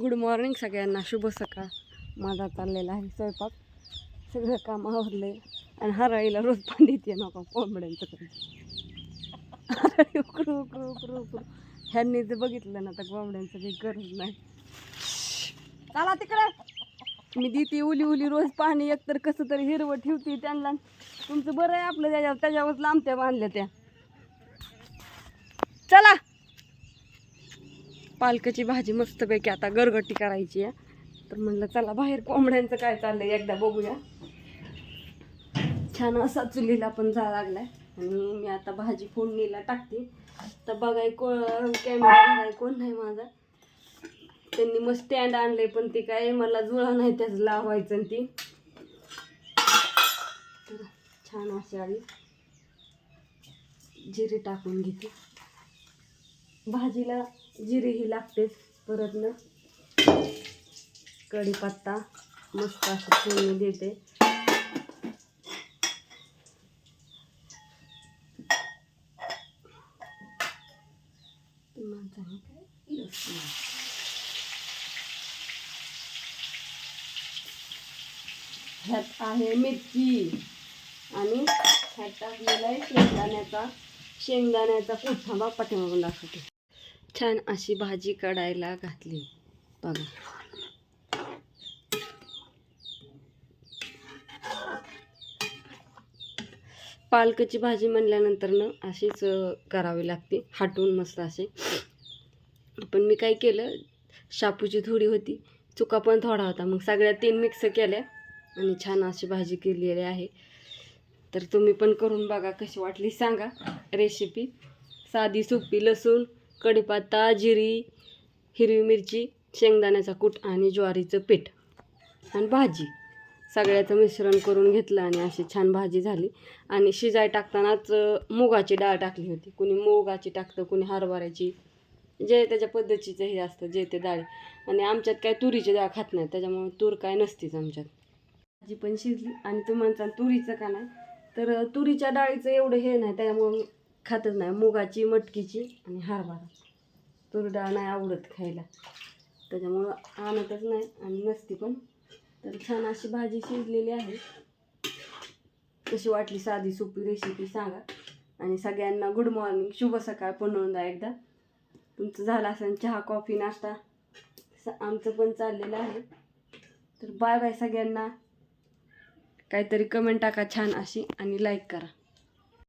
Good morning सगळ्यांना. शुभ सकाळ. माझा चाललेला आहे स्वयंपाक. सगळं काम आवरले. आणि हराळीला रोज पाणी येते नका कोंबड्यांचं हराळी उकरू उकरू उकरू उकरू. ह्यांनी जर बघितलं ना तर कोंबड्यांचं काही गरज नाही. चला तिकडे. मी देते उली उली रोज पाणी. एकतर कसं तरी हिरवं ठेवते त्यांना. तुमचं बरं आहे आपलं. त्याच्यावर त्याच्यावर लांबत्या बांधल्या त्या. चला. पालकाची भाजी मस्तपैकी आता गरगटी करायची आहे. तर म्हणलं चला बाहेर कोंबड्यांचं काय चाललंय एकदा बघूया. छान असा चुलीला पण जा लागलाय. आणि मी आता भाजी फोडणीला टाकते. तर बघाय को कॅमेरा कोण नाही माझा. त्यांनी मग स्टँड आणले पण ते काय मला जुळा नाही त्याच लावायचं आणि ती. तर छान अशी आली. जिरे टाकून घेते. भाजीला जिरेही लागतेच परत ना. कढीपत्ता मस्त असं फोडणी देते. ह्यात आहे मिरची आणि ह्यात टाकलेला आहे शेंगदाण्याचा शेंगदाण्याचा कूट बा पाठीमागून दाखवते. छान अशी भाजी काढायला घातली. बघा. पालकची भाजी म्हणल्यानंतरनं अशीच करावी लागते. हाटून मस्त असे. पण मी काय केलं शापूची थोडी होती. चुका पण थोडा होता. मग सगळ्या तीन मिक्स केल्या आणि छान अशी भाजी केलेली आहे. तर तुम्ही पण करून बघा कशी वाटली. सांगा. रेसिपी साधी सोपी लसूण कढीपत्ता जिरी हिरवी मिरची शेंगदाण्याचा कूट आणि ज्वारीचं पीठ आणि भाजी. सगळ्याचं मिश्रण करून घेतलं आणि अशी छान भाजी झाली. आणि शिजाय टाकतानाच मुगाची डाळ टाकली होती. कुणी मुगाची टाकतं कुणी हरभऱ्याची. जे त्याच्या पद्धतीचं हे असतं जे ते डाळ. आणि आमच्यात काय तुरीची डाळ खात नाही त्याच्यामुळे तूर काय नसतीच आमच्यात. भाजी पण शिजली. आणि तुम्हाला तुरीचं का नाही? तर तुरीच्या डाळीचं एवढं हे नाही त्यामुळं खातच नाही मुगाची मटकीची आणि हरभरा. तुरडाळ नाही आवडत खायला. त्याच्यामुळं आणतच नाही आणि नसती पण. तर छान अशी भाजी शिजलेली आहे. कशी वाटली साधी सोपी रेसिपी सांगा. आणि सगळ्यांना गुड मॉर्निंग शुभ सकाळ पुन्हा द्या एकदा तुमचं झालं असेल चहा कॉफी नाश्ता. स- आमचं पण चाललेलं आहे. तर बाय बाय सगळ्यांना. काहीतरी कमेंट टाका छान अशी आणि लाईक करा.